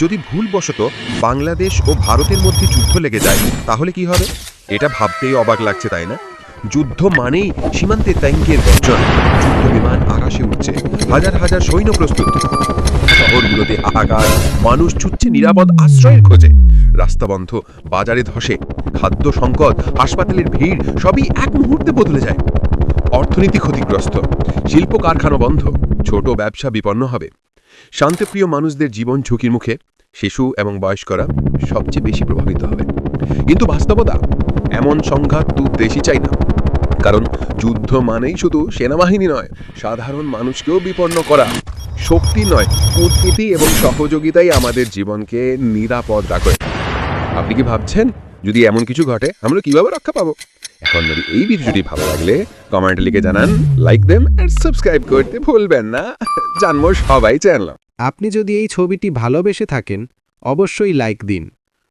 যদি ভুলবশত বাংলাদেশ ও ভারতের মধ্যে যুদ্ধ লেগে যায়, তাহলে কি হবে? এটা ভাবতেই অবাক লাগছে, তাই না? যুদ্ধ মানেই সীমান্তে ট্যাঙ্কের গর্জন যুদ্ধ বিমান আকাশে উঠছে হাজার হাজার সৈন্য প্রস্তুত। শহরগুলোতে হাহাকার মানুষ ছুটছে নিরাপদ আশ্রয়ের খোঁজে। রাস্তা বন্ধ, বাজারে ধসে, খাদ্য সংকট, হাসপাতালের ভিড়, সবই এক মুহূর্তে বদলে যায়। অর্থনীতি ক্ষতিগ্রস্ত শিল্প কারখানা বন্ধ, ছোট ব্যবসা বিপন্ন হবে। শান্তিপ্রিয় মানুষদের জীবন ঝুঁকির মুখে শিশু এবং বয়স্করা সবচেয়ে বেশি প্রভাবিত হবে। কিন্তু বাস্তবতা, এমন সংঘাত তো দেশই চাই না। কারণ যুদ্ধ মানেই শুধু সেনাবাহিনী নয়, সাধারণ মানুষকেও বিপন্ন করা। শক্তি নয় কূটনীতি এবং সহযোগিতাই আমাদের জীবনকে নিরাপদ রাখে। আপনি কি ভাবছেন, যদি এমন কিছু ঘটে, আমরা কীভাবে রক্ষা পাবো? এখন যদি এই ভিডিওটি ভালো লাগলে কমেন্ট লিখে জানান লাইক দেম এন্ড সাবস্ক্রাইব করতে ভুলবেন না। জানব সবাই চ্যানেল। আপনি যদি এই ছবিটি ভালোবেসে থাকেন, অবশ্যই লাইক দিন।